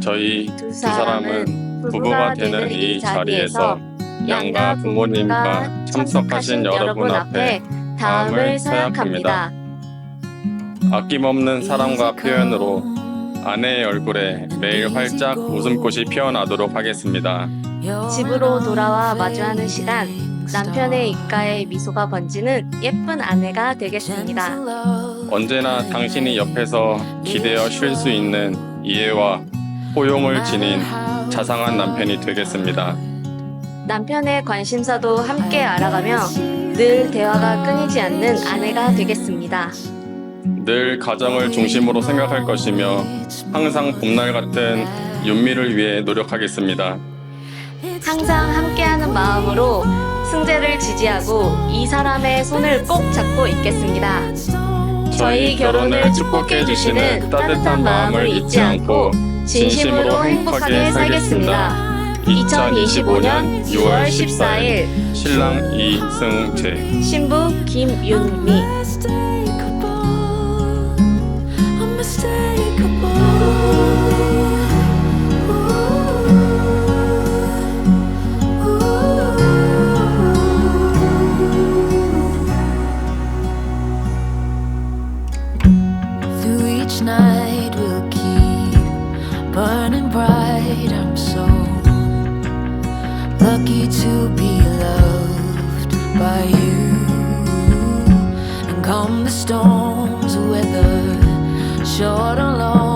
저희 두두 사람은 부부가 되는 이 자리에서 양가 부모님과 참석하신 여러분 앞에 다음을 서약합니다. 아낌없는 사랑과 표현으로 아내의 얼굴에 매일 활짝 웃음꽃이 피어나도록 하겠습니다. 집으로 돌아와 마주하는 시간 남편의 입가에 미소가 번지는 예쁜 아내가 되겠습니다. 언제나 당신이 옆에서 기대어 쉴 수 있는 이해와 포용을 지닌 자상한 남편이 되겠습니다. 남편의 관심사도 함께 알아가며 늘 대화가 끊이지 않는 아내가 되겠습니다. 늘 가정을 중심으로 생각할 것이며 항상 봄날 같은 윤미를 위해 노력하겠습니다. 항상 함께하는 마음으로 승재를 지지하고 이 사람의 손을 꼭 잡고 있겠습니다. 저희 결혼을 축복해 주시는 따뜻한 마음을 잊지 않고 진심으로 행복하게 살겠습니다. 2025년 6월 14일 신랑 이승재 신부 김윤미 Through each night bright. I'm so lucky to be loved by you. And come the storms, whether short or long.